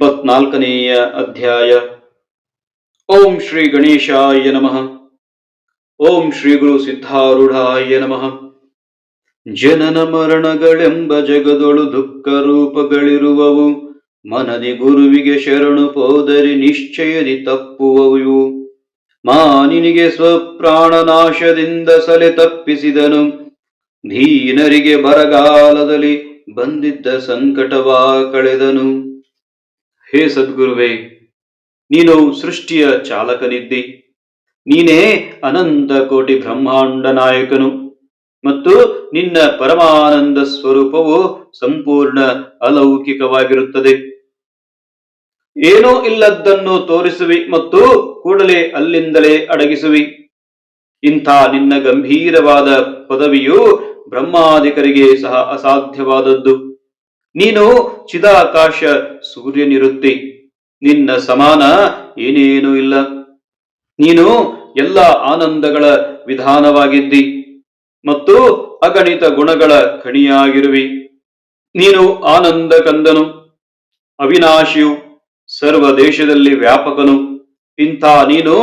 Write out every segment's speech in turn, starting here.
ಇಪ್ಪತ್ನಾಲ್ಕನೆಯ ಅಧ್ಯಾಯ. ಓಂ ಶ್ರೀ ಗಣೇಶಾಯ ನಮಃ. ಓಂ ಶ್ರೀ ಗುರು ಸಿದ್ಧಾರೂಢಾಯ ನಮಃ. ಜನನ ಮರಣಗಳೆಂಬ ಜಗದೊಳು ದುಃಖ ರೂಪಗಳಿರುವವು. ಮನದಿ ಗುರುವಿಗೆ ಶರಣು ಪೋದರಿ ನಿಶ್ಚಯದಿ ತಪ್ಪುವವು. ಮಾನಿನಿಗೆ ಸ್ವಪ್ರಾಣನಾಶದಿಂದ ಸಲೆ ತಪ್ಪಿಸಿದನು. ಧೀನರಿಗೆ ಬರಗಾಲದಲ್ಲಿ ಬಂದಿದ್ದ ಸಂಕಟವ ಕಳೆದನು. ಹೇ ಸದ್ಗುರುವೇ, ನೀನು ಸೃಷ್ಟಿಯ ಚಾಲಕನಿದ್ದಿ. ನೀನೇ ಅನಂತ ಕೋಟಿ ಬ್ರಹ್ಮಾಂಡ ನಾಯಕನು ಮತ್ತು ನಿನ್ನ ಪರಮಾನಂದ ಸ್ವರೂಪವು ಸಂಪೂರ್ಣ ಅಲೌಕಿಕವಾಗಿರುತ್ತದೆ. ಏನೂ ಇಲ್ಲದ್ದನ್ನು ತೋರಿಸುವಿ ಮತ್ತು ಕೂಡಲೇ ಅಲ್ಲಿಂದಲೇ ಅಡಗಿಸುವಿ. ಇಂಥ ನಿನ್ನ ಗಂಭೀರವಾದ ಪದವಿಯು ಬ್ರಹ್ಮಾದಿಕರಿಗೆ ಸಹ ಅಸಾಧ್ಯವಾದದ್ದು. ನೀನು ಚಿದಾಕಾಶ ಸೂರ್ಯನಿರುತ್ತಿ, ನಿನ್ನ ಸಮಾನ ಏನೇನೂ ಇಲ್ಲ. ನೀನು ಎಲ್ಲ ಆನಂದಗಳ ವಿಧಾನವಾಗಿದ್ದಿ ಮತ್ತು ಅಗಣಿತ ಗುಣಗಳ ಖಣಿಯಾಗಿರುವಿ ನೀನು ಆನಂದ ಕಂದನು, ಅವಿನಾಶಿಯು ಸರ್ವ ದೇಶದಲ್ಲಿ ವ್ಯಾಪಕನು. ಇಂಥ ನೀನು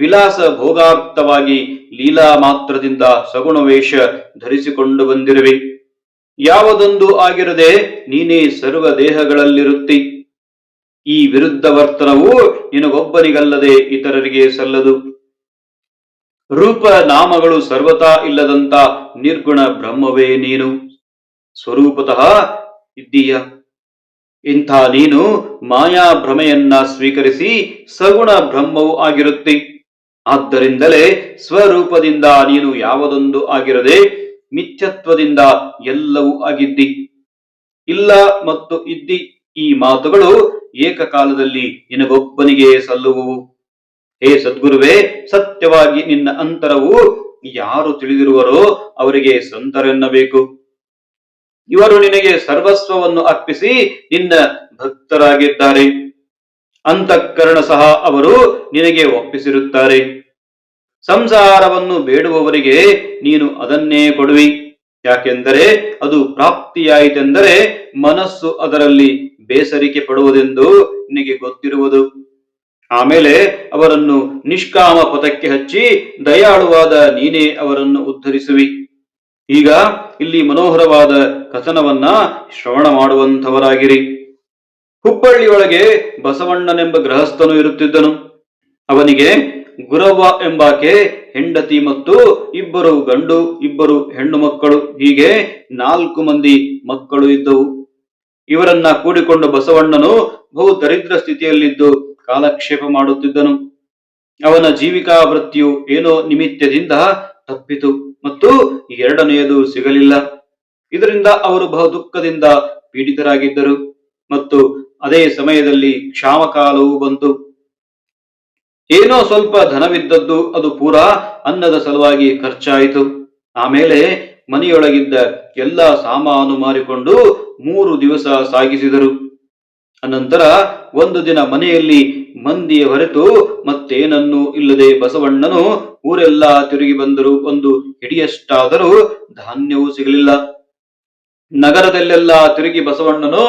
ವಿಲಾಸ ಭೋಗಾರ್ಥವಾಗಿ ಲೀಲಾ ಮಾತ್ರದಿಂದ ಸಗುಣ ವೇಷ ಧರಿಸಿಕೊಂಡು ಬಂದಿರುವಿ. ಯಾವುದೊಂದು ಆಗಿರದೆ ನೀನೇ ಸರ್ವ ದೇಹಗಳಲ್ಲಿರುತ್ತಿ. ಈ ವಿರುದ್ಧ ವರ್ತನವು ನಿನಗೊಬ್ಬನಿಗಲ್ಲದೆ ಇತರರಿಗೆ ಸಲ್ಲದು. ರೂಪ ನಾಮಗಳು ಸರ್ವತಾ ಇಲ್ಲದಂತ ನಿರ್ಗುಣ ಬ್ರಹ್ಮವೇ ನೀನು. ಸ್ವರೂಪತಃ ಇದ್ದೀಯ. ಇಂಥ ನೀನು ಮಾಯಾ ಭ್ರಮೆಯನ್ನ ಸ್ವೀಕರಿಸಿ ಸಗುಣ ಬ್ರಹ್ಮವು ಆಗಿರುತ್ತಿ. ಆದ್ದರಿಂದಲೇ ಸ್ವರೂಪದಿಂದ ನೀನು ಯಾವುದೊಂದು ಆಗಿರದೆ ಮಿಥ್ಯತ್ವದಿಂದ ಎಲ್ಲವೂ ಆಗಿದ್ದಿ. ಇಲ್ಲ ಮತ್ತು ಇದ್ದಿ ಈ ಮಾತುಗಳು ಏಕಕಾಲದಲ್ಲಿ ನಿನಗೊಬ್ಬನಿಗೆ ಸಲ್ಲುವು. ಹೇ ಸದ್ಗುರುವೇ, ಸತ್ಯವಾಗಿ ನಿನ್ನ ಅಂತರವು ಯಾರು ತಿಳಿದಿರುವರೋ ಅವರಿಗೆ ಸಂತರೆನ್ನಬೇಕು. ಇವರು ನಿನಗೆ ಸರ್ವಸ್ವವನ್ನು ಅರ್ಪಿಸಿ ನಿನ್ನ ಭಕ್ತರಾಗಿದ್ದಾರೆ. ಅಂತಃಕರಣ ಸಹ ಅವರು ನಿನಗೆ ಒಪ್ಪಿಸಿರುತ್ತಾರೆ. ಸಂಸಾರವನ್ನು ಬೇಡುವವರಿಗೆ ನೀನು ಅದನ್ನೇ ಕೊಡುವಿ. ಯಾಕೆಂದರೆ ಅದು ಪ್ರಾಪ್ತಿಯಾಯಿತೆಂದರೆ ಮನಸ್ಸು ಅದರಲ್ಲಿ ಬೇಸರಿಕೆ ಪಡುವುದೆಂದು ನಿನಗೆ ಗೊತ್ತಿರುವುದು. ಆಮೇಲೆ ಅವರನ್ನು ನಿಷ್ಕಾಮ ಪಥಕ್ಕೆ ಹಚ್ಚಿ ದಯಾಳುವಾದ ನೀನೇ ಅವರನ್ನು ಉದ್ಧರಿಸುವಿ. ಈಗ ಇಲ್ಲಿ ಮನೋಹರವಾದ ಕಥನವನ್ನ ಶ್ರವಣ ಮಾಡುವಂಥವರಾಗಿರಿ. ಹುಬ್ಬಳ್ಳಿಯೊಳಗೆ ಬಸವಣ್ಣನೆಂಬ ಗೃಹಸ್ಥನು ಇರುತ್ತಿದ್ದನು. ಅವನಿಗೆ ಗುರವ್ವ ಎಂಬಾಕೆ ಹೆಂಡತಿ ಮತ್ತು ಇಬ್ಬರು ಗಂಡು, ಇಬ್ಬರು ಹೆಣ್ಣು ಮಕ್ಕಳು. ಹೀಗೆ ನಾಲ್ಕು ಮಂದಿ ಮಕ್ಕಳು ಇದ್ದವು. ಇವರನ್ನ ಕೂಡಿಕೊಂಡು ಬಸವಣ್ಣನು ಬಹು ದರಿದ್ರ ಸ್ಥಿತಿಯಲ್ಲಿದ್ದು ಕಾಲಕ್ಷೇಪ ಮಾಡುತ್ತಿದ್ದನು. ಅವನ ಜೀವಿಕಾ ವೃತ್ತಿಯು ಏನೋ ನಿಮಿತ್ತದಿಂದ ತಪ್ಪಿತು ಮತ್ತು ಎರಡನೆಯದು ಸಿಗಲಿಲ್ಲ. ಇದರಿಂದ ಅವರು ಬಹು ದುಃಖದಿಂದ ಪೀಡಿತರಾಗಿದ್ದರು ಮತ್ತು ಅದೇ ಸಮಯದಲ್ಲಿ ಕ್ಷಾಮಕಾಲವೂ ಬಂತು. ಏನೋ ಸ್ವಲ್ಪ ಧನವಿದ್ದದ್ದು ಅದು ಪೂರಾ ಅನ್ನದ ಸಲುವಾಗಿ ಖರ್ಚಾಯಿತು. ಆಮೇಲೆ ಮನೆಯೊಳಗಿದ್ದ ಎಲ್ಲ ಸಾಮಾನು ಮಾರಿಕೊಂಡು ಮೂರು ದಿವಸ ಸಾಗಿಸಿದರು. ಅನಂತರ ಒಂದು ದಿನ ಮನೆಯಲ್ಲಿ ಮಂದಿಯ ಹೊರತು ಮತ್ತೇನನ್ನೂ ಇಲ್ಲದೆ ಬಸವಣ್ಣನು ಊರೆಲ್ಲ ತಿರುಗಿ ಬಂದರು. ಒಂದು ಹಿಡಿಯಷ್ಟಾದರೂ ಧಾನ್ಯವೂ ಸಿಗಲಿಲ್ಲ. ನಗರದಲ್ಲೆಲ್ಲ ತಿರುಗಿ ಬಸವಣ್ಣನು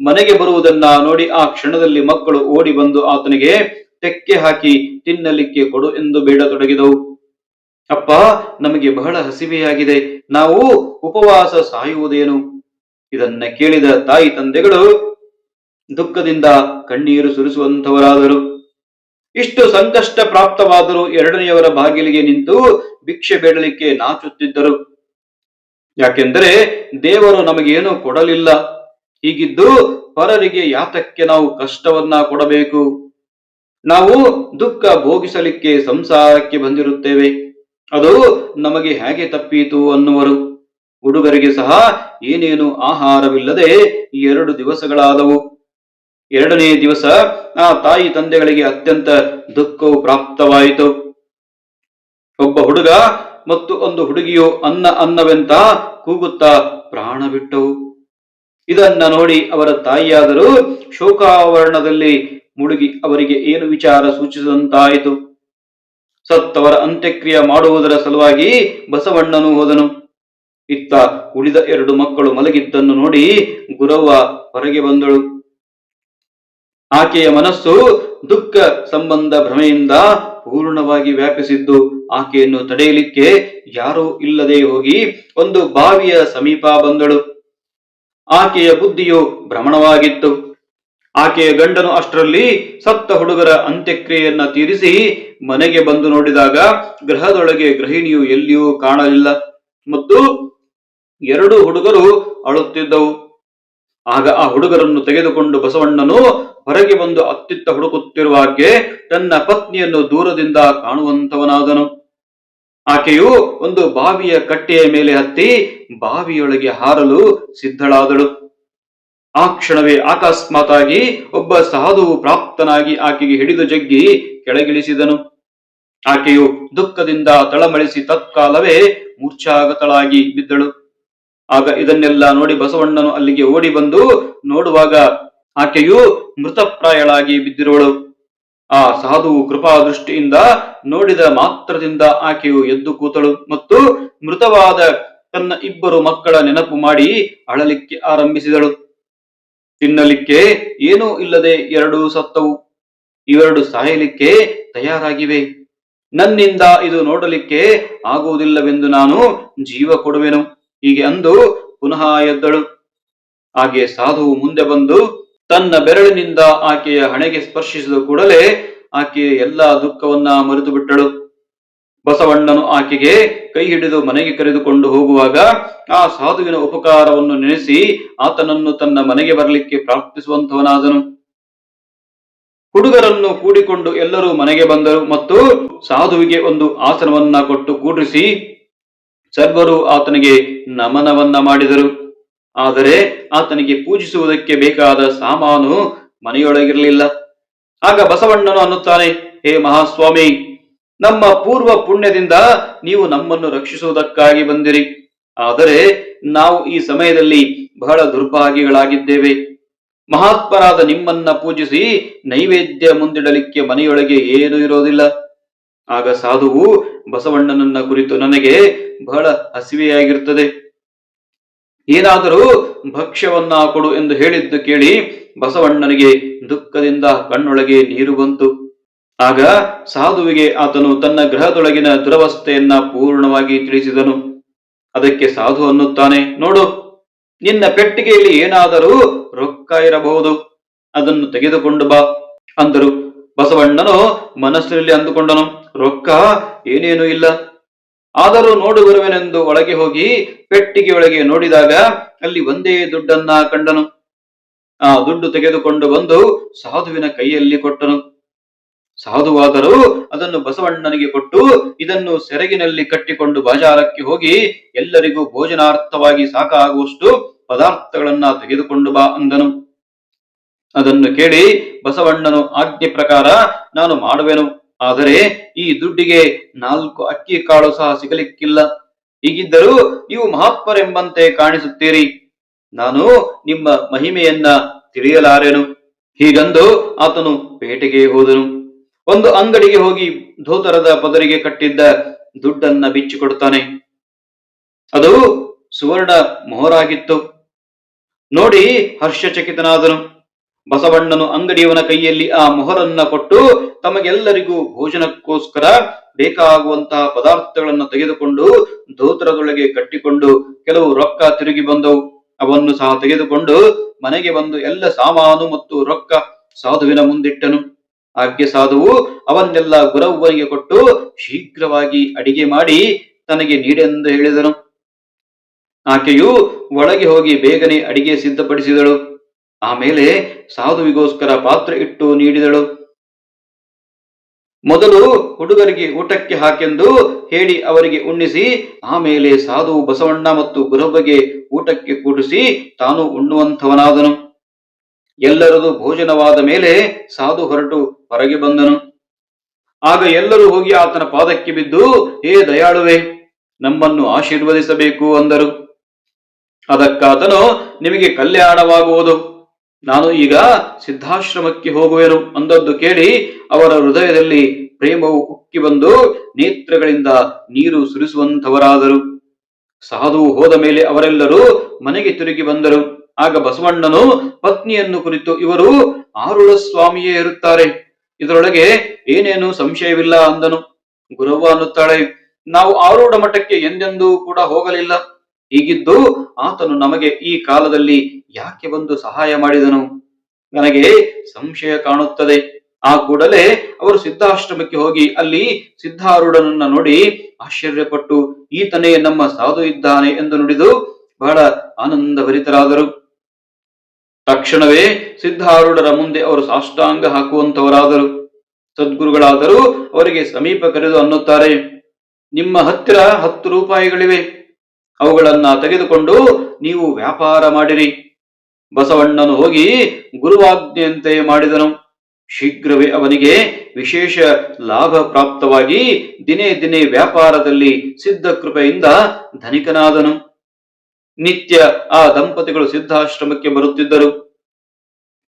ಮನೆಗೆ ಬರುವುದನ್ನ ನೋಡಿ ಆ ಕ್ಷಣದಲ್ಲಿ ಮಕ್ಕಳು ಓಡಿ ಬಂದು ಆತನಿಗೆ ತೆಕ್ಕೆ ಹಾಕಿ ತಿನ್ನಲಿಕ್ಕೆ ಕೊಡು ಎಂದು ಬೇಡತೊಡಗಿದವು ಅಪ್ಪ, ನಮಗೆ ಬಹಳ ಹಸಿವೆಯಾಗಿದೆ. ನಾವು ಉಪವಾಸ ಸಾಯುವುದೇನು? ಇದನ್ನ ಕೇಳಿದ ತಾಯಿ ತಂದೆಗಳು ದುಃಖದಿಂದ ಕಣ್ಣೀರು ಸುರಿಸುವಂತವರಾದರು ಇಷ್ಟು ಸಂಕಷ್ಟ ಪ್ರಾಪ್ತವಾದರೂ ಎರಡನೆಯವರ ಬಾಗಿಲಿಗೆ ನಿಂತು ಭಿಕ್ಷೆ ಬೇಡಲಿಕ್ಕೆ ನಾಚುತ್ತಿದ್ದರು. ಯಾಕೆಂದರೆ ದೇವರು ನಮಗೇನು ಕೊಡಲಿಲ್ಲ. ಹೀಗಿದ್ದು ಪರರಿಗೆ ಯಾತಕ್ಕೆ ನಾವು ಕಷ್ಟವನ್ನ ಕೊಡಬೇಕು? ನಾವು ದುಃಖ ಭೋಗಿಸಲಿಕ್ಕೆ ಸಂಸಾರಕ್ಕೆ ಬಂದಿರುತ್ತೇವೆ. ಅದು ನಮಗೆ ಹೇಗೆ ತಪ್ಪೀತು ಅನ್ನುವರು. ಹುಡುಗರಿಗೆ ಸಹ ಏನೇನು ಆಹಾರವಿಲ್ಲದೆ ಎರಡು ದಿವಸಗಳಾದವು. ಎರಡನೇ ದಿವಸ ಆ ತಾಯಿ ತಂದೆಗಳಿಗೆ ಅತ್ಯಂತ ದುಃಖವು ಪ್ರಾಪ್ತವಾಯಿತು. ಒಬ್ಬ ಹುಡುಗ ಮತ್ತು ಒಂದು ಹುಡುಗಿಯು ಅನ್ನ ಅನ್ನವೆಂತ ಕೂಗುತ್ತಾ ಪ್ರಾಣ ಬಿಟ್ಟವು. ಇದನ್ನ ನೋಡಿ ಅವರ ತಾಯಿಯಾದರೂ ಶೋಕಾವರಣದಲ್ಲಿ ಮುಳುಗಿ ಅವರಿಗೆ ಏನು ವಿಚಾರ ಸೂಚಿಸಿದಂತಾಯಿತು ಸತ್ತವರ ಅಂತ್ಯಕ್ರಿಯೆ ಮಾಡುವುದರ ಸಲುವಾಗಿ ಬಸವಣ್ಣನು ಹೋದನು. ಇತ್ತ ಉಳಿದ ಎರಡು ಮಕ್ಕಳು ಮಲಗಿದ್ದನ್ನು ನೋಡಿ ಗುರವ್ವ ಹೊರಗೆ ಬಂದಳು. ಆಕೆಯ ಮನಸ್ಸು ದುಃಖ ಸಂಬಂಧ ಭ್ರಮೆಯಿಂದ ಪೂರ್ಣವಾಗಿ ವ್ಯಾಪಿಸಿದ್ದು. ಆಕೆಯನ್ನು ತಡೆಯಲಿಕ್ಕೆ ಯಾರೂ ಇಲ್ಲದೆ ಹೋಗಿ ಒಂದು ಬಾವಿಯ ಸಮೀಪ ಬಂದಳು. ಆಕೆಯ ಬುದ್ಧಿಯು ಭ್ರಮಣವಾಗಿತ್ತು. ಆಕೆಯ ಗಂಡನು ಅಷ್ಟರಲ್ಲಿ ಸತ್ತ ಹುಡುಗರ ಅಂತ್ಯಕ್ರಿಯೆಯನ್ನ ತೀರಿಸಿ ಮನೆಗೆ ಬಂದು ನೋಡಿದಾಗ ಗೃಹದೊಳಗೆ ಗೃಹಿಣಿಯು ಎಲ್ಲಿಯೂ ಕಾಣಲಿಲ್ಲ. ಮತ್ತು ಎರಡು ಹುಡುಗರು ಅಳುತ್ತಿದ್ದವು. ಆಗ ಆ ಹುಡುಗರನ್ನು ತೆಗೆದುಕೊಂಡು ಬಸವಣ್ಣನು ಹೊರಗೆ ಬಂದು ಅತ್ತಿತ್ತ ಹುಡುಕುತ್ತಿರುವಾಗೆ ತನ್ನ ಪತ್ನಿಯನ್ನು ದೂರದಿಂದ ಕಾಣುವಂತವನಾದನು. ಆಕೆಯು ಒಂದು ಬಾವಿಯ ಕಟ್ಟೆಯ ಮೇಲೆ ಹತ್ತಿ ಬಾವಿಯೊಳಗೆ ಹಾರಲು ಸಿದ್ಧಳಾದಳು. ಆ ಕ್ಷಣವೇ ಅಕಸ್ಮಾತಾಗಿ ಒಬ್ಬ ಸಾಧುವು ಪ್ರಾಪ್ತನಾಗಿ ಆಕೆಗೆ ಹಿಡಿದು ಜಗ್ಗಿ ಕೆಳಗಿಳಿಸಿದನು. ಆಕೆಯು ದುಃಖದಿಂದ ತಳಮಳಿಸಿ ತತ್ಕಾಲವೇ ಮೂರ್ಛಾಗತಳಾಗಿ ಬಿದ್ದಳು. ಆಗ ಇದನ್ನೆಲ್ಲ ನೋಡಿ ಬಸವಣ್ಣನು ಅಲ್ಲಿಗೆ ಓಡಿ ಬಂದು ನೋಡುವಾಗ ಆಕೆಯು ಮೃತಪ್ರಾಯಳಾಗಿ ಬಿದ್ದಿರುವಳು. ಆ ಸಾಧುವು ಕೃಪಾದೃಷ್ಟಿಯಿಂದ ನೋಡಿದ ಮಾತ್ರದಿಂದ ಆಕೆಯು ಎದ್ದು ಕೂತಳು ಮತ್ತು ಮೃತವಾದ ತನ್ನ ಇಬ್ಬರು ಮಕ್ಕಳ ನೆನಪು ಮಾಡಿ ಅಳಲಿಕ್ಕೆ ಆರಂಭಿಸಿದಳು. ತಿನ್ನಲಿಕ್ಕೆ ಏನೂ ಇಲ್ಲದೆ ಎರಡು ಸತ್ತವು. ಇವೆರಡು ಸಾಯಲಿಕ್ಕೆ ತಯಾರಾಗಿವೆ. ನನ್ನಿಂದ ಇದು ನೋಡಲಿಕ್ಕೆ ಆಗುವುದಿಲ್ಲವೆಂದು ನಾನು ಜೀವ ಕೊಡುವೆನು. ಹೀಗೆ ಅಂದು ಪುನಃ ಎದ್ದಳು. ಹಾಗೆ ಸಾಧುವು ಮುಂದೆ ಬಂದು ತನ್ನ ಬೆರಳಿನಿಂದ ಆಕೆಯ ಹಣೆಗೆ ಸ್ಪರ್ಶಿಸಿದ ಕೂಡಲೇ ಆಕೆಯ ಎಲ್ಲಾ ದುಃಖವನ್ನ ಮರೆತು ಬಿಟ್ಟಳು ಬಸವಣ್ಣನು ಆಕೆಗೆ ಕೈ ಹಿಡಿದು ಮನೆಗೆ ಕರೆದುಕೊಂಡು ಹೋಗುವಾಗ ಆ ಸಾಧುವಿನ ಉಪಕಾರವನ್ನು ನೆನೆಸಿ ಆತನನ್ನು ತನ್ನ ಮನೆಗೆ ಬರಲಿಕ್ಕೆ ಪ್ರಾರ್ಥಿಸುವಂತವನಾದನು ಹುಡುಗರನ್ನು ಕೂಡಿಕೊಂಡು ಎಲ್ಲರೂ ಮನೆಗೆ ಬಂದರು ಮತ್ತು ಸಾಧುವಿಗೆ ಒಂದು ಆಸನವನ್ನ ಕೊಟ್ಟು ಕೂಡಿಸಿ ಸರ್ವರು ಆತನಿಗೆ ನಮನವನ್ನ ಮಾಡಿದರು. ಆದರೆ ಆತನಿಗೆ ಪೂಜಿಸುವುದಕ್ಕೆ ಬೇಕಾದ ಸಾಮಾನು ಮನೆಯೊಳಗಿರಲಿಲ್ಲ. ಆಗ ಬಸವಣ್ಣನು ಅನ್ನುತ್ತಾನೆ, ಹೇ ಮಹಾಸ್ವಾಮಿ ನಮ್ಮ ಪೂರ್ವ ಪುಣ್ಯದಿಂದ ನೀವು ನಮ್ಮನ್ನು ರಕ್ಷಿಸುವುದಕ್ಕಾಗಿ ಬಂದಿರಿ. ಆದರೆ ನಾವು ಈ ಸಮಯದಲ್ಲಿ ಬಹಳ ದುರ್ಭಾಗ್ಯಗಳಾಗಿದ್ದೇವೆ ಮಹಾತ್ಮರಾದ ನಿಮ್ಮನ್ನ ಪೂಜಿಸಿ ನೈವೇದ್ಯ ಮುಂದಿಡಲಿಕ್ಕೆ ಮನೆಯೊಳಗೆ ಏನೂ ಇರೋದಿಲ್ಲ. ಆಗ ಸಾಧುವು ಬಸವಣ್ಣನನ್ನ ಕುರಿತು ನನಗೆ ಬಹಳ ಹಸಿವೆಯಾಗಿರುತ್ತದೆ. ಏನಾದರೂ ಭಕ್ಷ್ಯವನ್ನ ಕೊಡು ಎಂದು ಹೇಳಿದ್ದು ಕೇಳಿ ಬಸವಣ್ಣನಿಗೆ ದುಃಖದಿಂದ ಕಣ್ಣೊಳಗೆ ನೀರು ಬಂತು. ಆಗ ಸಾಧುವಿಗೆ ಆತನು ತನ್ನ ಗ್ರಹದೊಳಗಿನ ದುರವಸ್ಥೆಯನ್ನ ಪೂರ್ಣವಾಗಿ ತಿಳಿಸಿದನು. ಅದಕ್ಕೆ ಸಾಧು ಅನ್ನುತ್ತಾನೆ, ನೋಡು, ನಿನ್ನ ಪೆಟ್ಟಿಗೆಯಲ್ಲಿ ಏನಾದರೂ ರೊಕ್ಕ ಇರಬಹುದು. ಅದನ್ನು ತೆಗೆದುಕೊಂಡು ಬಾ, ಅಂದರು. ಬಸವಣ್ಣನು ಮನಸ್ಸಿನಲ್ಲಿ ಅಂದುಕೊಂಡನು, ರೊಕ್ಕ ಏನೇನೂ ಇಲ್ಲ. ಆದರೂ ನೋಡು ಬರುವೆನೆಂದು ಒಳಗೆ ಹೋಗಿ ಪೆಟ್ಟಿಗೆಯೊಳಗೆ ನೋಡಿದಾಗ ಅಲ್ಲಿ ಒಂದೇ ದುಡ್ಡನ್ನ ಕಂಡನು. ಆ ದುಡ್ಡು ತೆಗೆದುಕೊಂಡು ಬಂದು ಸಾಧುವಿನ ಕೈಯಲ್ಲಿ ಕೊಟ್ಟನು. ಸಾಧುವಾದರೂ ಅದನ್ನು ಬಸವಣ್ಣನಿಗೆ ಕೊಟ್ಟು ಇದನ್ನು ಸೆರಗಿನಲ್ಲಿ ಕಟ್ಟಿಕೊಂಡು ಬಾಜಾರಕ್ಕೆ ಹೋಗಿ ಎಲ್ಲರಿಗೂ ಭೋಜನಾರ್ಥವಾಗಿ ಸಾಕಾಗುವಷ್ಟು ಪದಾರ್ಥಗಳನ್ನ ತೆಗೆದುಕೊಂಡು ಬಾ ಅಂದನು. ಅದನ್ನು ಕೇಳಿ ಬಸವಣ್ಣನು ಆಜ್ಞೆ ಪ್ರಕಾರ ನಾನು ಮಾಡುವೆನು. ಆದರೆ ಈ ದುಡ್ಡಿಗೆ ನಾಲ್ಕು ಅಕ್ಕಿ ಕಾಳು ಸಹ ಸಿಗಲಿಕ್ಕಿಲ್ಲ. ಹೀಗಿದ್ದರೂ ನೀವು ಮಹಾತ್ಮರೆಂಬಂತೆ ಕಾಣಿಸುತ್ತೀರಿ. ನಾನು ನಿಮ್ಮ ಮಹಿಮೆಯನ್ನ ತಿಳಿಯಲಾರೆನು. ಹೀಗಂದು ಆತನು ಪೇಟೆಗೆ ಹೋದನು. ಒಂದು ಅಂಗಡಿಗೆ ಹೋಗಿ ಧೋತರದ ಪದರಿಗೆ ಕಟ್ಟಿದ್ದ ದುಡ್ಡನ್ನ ಬಿಚ್ಚಿಕೊಡುತ್ತಾನೆ. ಅದು ಸುವರ್ಣ ಮೊಹರಾಗಿತ್ತು. ನೋಡಿ ಹರ್ಷಚಕಿತನಾದನು. ಬಸವಣ್ಣನು ಅಂಗಡಿಯವನ ಕೈಯಲ್ಲಿ ಆ ಮೊಹರನ್ನ ಕೊಟ್ಟು ತಮಗೆಲ್ಲರಿಗೂ ಭೋಜನಕ್ಕೋಸ್ಕರ ಬೇಕಾಗುವಂತಹ ಪದಾರ್ಥಗಳನ್ನು ತೆಗೆದುಕೊಂಡು ಧೋತ್ರದೊಳಗೆ ಕಟ್ಟಿಕೊಂಡು ಕೆಲವು ರೊಕ್ಕ ತಿರುಗಿ ಬಂದವು. ಅವನ್ನು ಸಹ ತೆಗೆದುಕೊಂಡು ಮನೆಗೆ ಬಂದು ಎಲ್ಲ ಸಾಮಾನು ಮತ್ತು ರೊಕ್ಕ ಸಾಧುವಿನ ಮುಂದಿಟ್ಟನು. ಆಜ್ಞೆ ಸಾಧುವು ಅವನ್ನೆಲ್ಲ ಗುರವ್ವನಿಗೆ ಕೊಟ್ಟು ಶೀಘ್ರವಾಗಿ ಅಡಿಗೆ ಮಾಡಿ ತನಗೆ ನೀಡೆಂದು ಹೇಳಿದನು. ಆಕೆಯು ಒಳಗೆ ಹೋಗಿ ಬೇಗನೆ ಅಡಿಗೆ ಸಿದ್ಧಪಡಿಸಿದಳು. ಆಮೇಲೆ ಸಾಧುವಿಗೋಸ್ಕರ ಪಾತ್ರ ಇಟ್ಟು ನೀಡಿದಳು. ಮೊದಲು ಹುಡುಗರಿಗೆ ಊಟಕ್ಕೆ ಹಾಕೆಂದು ಹೇಳಿ ಅವರಿಗೆ ಉಣ್ಣಿಸಿ ಆಮೇಲೆ ಸಾಧು ಬಸವಣ್ಣ ಮತ್ತು ಗುರವ್ವಗೆ ಊಟಕ್ಕೆ ಕೂಡಿಸಿ ತಾನು ಉಣ್ಣುವಂಥವನಾದನು. ಎಲ್ಲರದು ಭೋಜನವಾದ ಮೇಲೆ ಸಾಧು ಹೊರಟು ಹೊರಗೆ ಬಂದನು. ಆಗ ಎಲ್ಲರೂ ಹೋಗಿ ಆತನ ಪಾದಕ್ಕೆ ಬಿದ್ದು, ಹೇ ದಯಾಳುವೆ, ನಮ್ಮನ್ನು ಆಶೀರ್ವದಿಸಬೇಕು ಅಂದರು. ಅದಕ್ಕಾತನು, ನಿಮಗೆ ಕಲ್ಯಾಣವಾಗುವುದು. ನಾನು ಈಗ ಸಿದ್ಧಾಶ್ರಮಕ್ಕೆ ಹೋಗುವೆನು ಅಂದದ್ದು ಕೇಳಿ ಅವರ ಹೃದಯದಲ್ಲಿ ಪ್ರೇಮವು ಉಕ್ಕಿ ಬಂದು ನೇತ್ರಗಳಿಂದ ನೀರು ಸುರಿಸುವಂತವರಾದರು ಸಾಧು ಹೋದ ಮೇಲೆ ಅವರೆಲ್ಲರೂ ಮನೆಗೆ ತಿರುಗಿ ಬಂದರು. ಆಗ ಬಸವಣ್ಣನು ಪತ್ನಿಯನ್ನು ಕುರಿತು, ಇವರು ಆರುಳ ಸ್ವಾಮಿಯೇ ಇರುತ್ತಾರೆ. ಇದರೊಳಗೆ ಏನೇನು ಸಂಶಯವಿಲ್ಲ ಅಂದನು. ಗುರವ್ವ ಅನ್ನುತ್ತಾಳೆ, ನಾವು ಆರೂಢ ಮಠಕ್ಕೆ ಎಂದೆಂದೂ ಕೂಡ ಹೋಗಲಿಲ್ಲ. ಹೀಗಿದ್ದು ಆತನು ನಮಗೆ ಈ ಕಾಲದಲ್ಲಿ ಯಾಕೆ ಬಂದು ಸಹಾಯ ಮಾಡಿದನು? ನನಗೆ ಸಂಶಯ ಕಾಣುತ್ತದೆ. ಆ ಕೂಡಲೇ ಅವರು ಸಿದ್ಧಾಶ್ರಮಕ್ಕೆ ಹೋಗಿ ಅಲ್ಲಿ ಸಿದ್ಧಾರೂಢನನ್ನ ನೋಡಿ ಆಶ್ಚರ್ಯಪಟ್ಟು, ಈತನೇ ನಮ್ಮ ಸಾಧು ಇದ್ದಾನೆ ಎಂದು ನುಡಿದು ಬಹಳ ಆನಂದಭರಿತರಾದರು. ತಕ್ಷಣವೇ ಸಿದ್ಧಾರೂಢರ ಮುಂದೆ ಅವರು ಸಾಷ್ಟಾಂಗ ಹಾಕುವಂತವರಾದರು ಸದ್ಗುರುಗಳಾದರೂ ಅವರಿಗೆ ಸಮೀಪ ಕರೆದು ಅನ್ನುತ್ತಾರೆ, ನಿಮ್ಮ ಹತ್ತಿರ ಹತ್ತು ರೂಪಾಯಿಗಳಿವೆ. ಅವುಗಳನ್ನ ತೆಗೆದುಕೊಂಡು ನೀವು ವ್ಯಾಪಾರ ಮಾಡಿರಿ. ಬಸವಣ್ಣನು ಹೋಗಿ ಗುರುವಾಜ್ಞೆಯಂತೆ ಮಾಡಿದನು. ಶೀಘ್ರವೇ ಅವನಿಗೆ ವಿಶೇಷ ಲಾಭ ಪ್ರಾಪ್ತವಾಗಿ ದಿನೇ ದಿನೇ ವ್ಯಾಪಾರದಲ್ಲಿ ಸಿದ್ಧ ಕೃಪೆಯಿಂದ ಧನಿಕನಾದನು. ನಿತ್ಯ ಆ ದಂಪತಿಗಳು ಸಿದ್ಧಾಶ್ರಮಕ್ಕೆ ಬರುತ್ತಿದ್ದರು.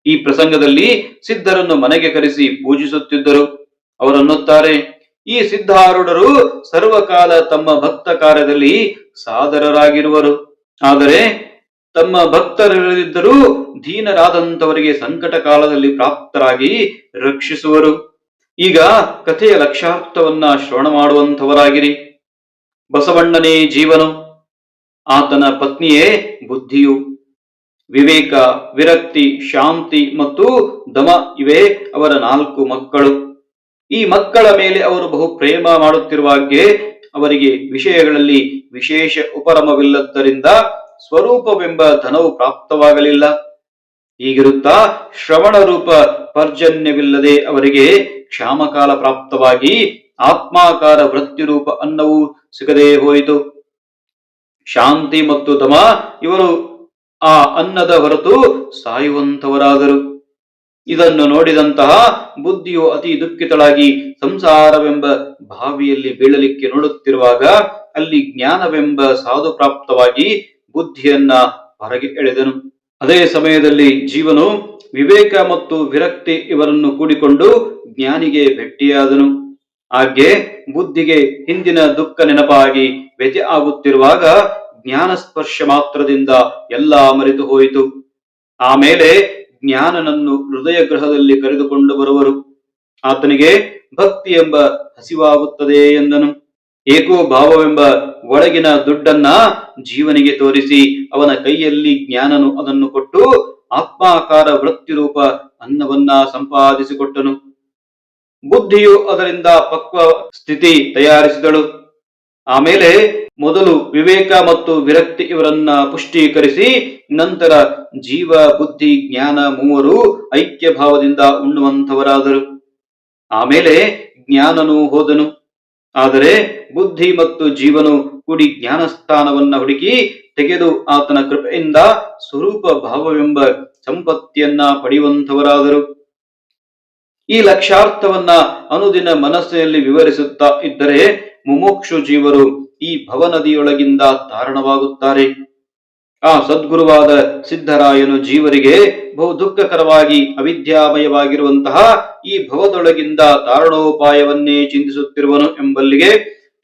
ಈ ಪ್ರಸಂಗದಲ್ಲಿ ಸಿದ್ಧರನ್ನು ಮನೆಗೆ ಕರೆಸಿ ಪೂಜಿಸುತ್ತಿದ್ದರು. ಅವರನ್ನುತ್ತಾರೆ ಈ ಸಿದ್ಧಾರೂಢರು ಸರ್ವಕಾಲ ತಮ್ಮ ಭಕ್ತ ಕಾರ್ಯದಲ್ಲಿ ಸಾದರರಾಗಿರುವರು. ಆದರೆ ತಮ್ಮ ಭಕ್ತರಿಲ್ಲದಿದ್ದರೂ ದೀನರಾದಂತವರಿಗೆ ಸಂಕಟ ಕಾಲದಲ್ಲಿ ಪ್ರಾಪ್ತರಾಗಿ ರಕ್ಷಿಸುವರು. ಈಗ ಕಥೆಯ ಲಕ್ಷಾರ್ಥವನ್ನ ಶ್ರವಣ ಮಾಡುವಂಥವರಾಗಿರಿ. ಬಸವಣ್ಣನೇ ಜೀವನು. ಆತನ ಪತ್ನಿಯೇ ಬುದ್ಧಿಯು. ವಿವೇಕ, ವಿರಕ್ತಿ, ಶಾಂತಿ ಮತ್ತು ದಮ ಇವೇ ಅವರ ನಾಲ್ಕು ಮಕ್ಕಳು. ಈ ಮಕ್ಕಳ ಮೇಲೆ ಅವರು ಬಹು ಪ್ರೇಮ ಮಾಡುತ್ತಿರುವಾಗೆ ಅವರಿಗೆ ವಿಷಯಗಳಲ್ಲಿ ವಿಶೇಷ ಉಪರಮವಿಲ್ಲದ್ದರಿಂದ ಸ್ವರೂಪವೆಂಬ ಧನವು ಪ್ರಾಪ್ತವಾಗಲಿಲ್ಲ. ಹೀಗಿರುತ್ತಾ ಶ್ರವಣ ರೂಪ ಪರ್ಜನ್ಯವಿಲ್ಲದೆ ಅವರಿಗೆ ಕ್ಷಾಮಕಾಲ ಪ್ರಾಪ್ತವಾಗಿ ಆತ್ಮಾಕಾರ ವೃತ್ತಿರೂಪ ಅನ್ನವೂ ಸಿಗದೇ ಹೋಯಿತು. ಶಾಂತಿ ಮತ್ತು ತಮ, ಇವರು ಆ ಅನ್ನದ ಹೊರತು ಸಾಯುವಂಥವರಾದರು. ಇದನ್ನು ನೋಡಿದಂತಹ ಬುದ್ಧಿಯು ಅತಿ ದುಃಖಿತಳಾಗಿ ಸಂಸಾರವೆಂಬ ಬಾವಿಯಲ್ಲಿ ಬೀಳಲಿಕ್ಕೆ ನೋಡುತ್ತಿರುವಾಗ ಅಲ್ಲಿ ಜ್ಞಾನವೆಂಬ ಸಾಧು ಪ್ರಾಪ್ತವಾಗಿ ಬುದ್ಧಿಯನ್ನ ಹೊರಗೆ ಎಳೆದನು. ಅದೇ ಸಮಯದಲ್ಲಿ ಜೀವನು ವಿವೇಕ ಮತ್ತು ವಿರಕ್ತಿ ಇವರನ್ನು ಕೂಡಿಕೊಂಡು ಜ್ಞಾನಿಗೆ ಭೆಟ್ಟಿಯಾದನು. ಹಾಗೆ ಬುದ್ಧಿಗೆ ಹಿಂದಿನ ದುಃಖ ನೆನಪಾಗಿ ವ್ಯಥೆ ಆಗುತ್ತಿರುವಾಗ ಜ್ಞಾನ ಸ್ಪರ್ಶ ಮಾತ್ರದಿಂದ ಎಲ್ಲ ಮರೆತು ಹೋಯಿತು. ಆಮೇಲೆ ಜ್ಞಾನನನ್ನು ಹೃದಯ ಗ್ರಹದಲ್ಲಿ ಕರೆದುಕೊಂಡು ಬರುವರು. ಆತನಿಗೆ ಭಕ್ತಿ ಎಂಬ ಹಸಿವಾಗುತ್ತದೆ ಎಂದನು. ಏಕೋ ಭಾವವೆಂಬ ಒಳಗಿನ ದುಡ್ಡನ್ನ ಜೀವನಿಗೆ ತೋರಿಸಿ ಅವನ ಕೈಯಲ್ಲಿ ಜ್ಞಾನನು ಅದನ್ನು ಕೊಟ್ಟು ಆತ್ಮಾಕಾರ ವೃತ್ತಿರೂಪ ಅನ್ನವನ್ನ ಸಂಪಾದಿಸಿಕೊಟ್ಟನು. ಬುದ್ಧಿಯು ಅದರಿಂದ ಪಕ್ವ ಸ್ಥಿತಿ ತಯಾರಿಸಿದಳು. ಆಮೇಲೆ ಮೊದಲು ವಿವೇಕ ಮತ್ತು ವಿರಕ್ತಿ ಇವರನ್ನ ಪುಷ್ಟೀಕರಿಸಿ ನಂತರ ಜೀವ, ಬುದ್ಧಿ, ಜ್ಞಾನ ಮೂವರು ಐಕ್ಯ ಭಾವದಿಂದ ಉಣ್ಣುವಂತವರಾದರು ಆಮೇಲೆ ಜ್ಞಾನನು ಹೋದನು. ಆದರೆ ಬುದ್ಧಿ ಮತ್ತು ಜೀವನು ಕೂಡಿ ಜ್ಞಾನಸ್ಥಾನವನ್ನ ಹುಡುಕಿ ತೆಗೆದು ಆತನ ಕೃಪೆಯಿಂದ ಸ್ವರೂಪ ಭಾವವೆಂಬ ಸಂಪತ್ತಿಯನ್ನ ಪಡೆಯುವಂತವರಾದರು ಈ ಲಕ್ಷ್ಯಾರ್ಥವನ್ನ ಅನುದಿನ ಮನಸ್ಸಿನಲ್ಲಿ ವಿವರಿಸುತ್ತಾ ಇದ್ದರೆ ಮುಮೋಕ್ಷು ಜೀವರು ಈ ಭವನದಿಯೊಳಗಿಂದ ತಾರಣವಾಗುತ್ತಾರೆ ಆ ಸದ್ಗುರುವಾದ ಸಿದ್ಧರಾಯನು ಜೀವರಿಗೆ ಬಹು ದುಃಖಕರವಾಗಿ ಅವಿದ್ಯಾಮಯವಾಗಿರುವಂತಹ ಈ ಭವದೊಳಗಿಂದ ತಾರಣೋಪಾಯವನ್ನೇ ಚಿಂತಿಸುತ್ತಿರುವನು ಎಂಬಲ್ಲಿಗೆ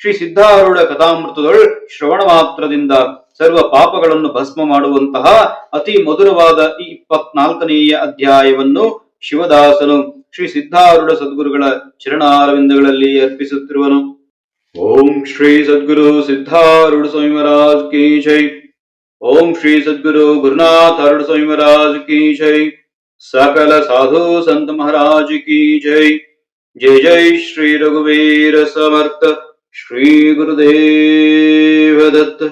ಶ್ರೀ ಸಿದ್ಧಾರೂಢ ಕಥಾಮೃತದೊಳ್ ಶ್ರವಣ ಮಾತ್ರದಿಂದ ಸರ್ವ ಪಾಪಗಳನ್ನು ಭಸ್ಮ ಮಾಡುವಂತಹ ಅತಿ ಮಧುರವಾದ ಈ ಇಪ್ಪತ್ನಾಲ್ಕನೆಯ ಅಧ್ಯಾಯವನ್ನು ಶಿವದಾಸನು ಶ್ರೀ ಸಿದ್ಧಾರೂಢ ಸದ್ಗುರುಗಳ ಚರಣಾರವಿಂದಗಳಲ್ಲಿ ಅರ್ಪಿಸುತ್ತಿರುವನು. ओम श्री सदगुरु सिद्धारूढ़ स्वामी महाराज की जय। ओम श्री सदगुरु गुरुनाथ अरुण स्वामी महाराज की जय। सकल साधु संत महाराज की जय। जय जय श्री रघुवीर समर्थ। श्री गुरुदेव दत्त।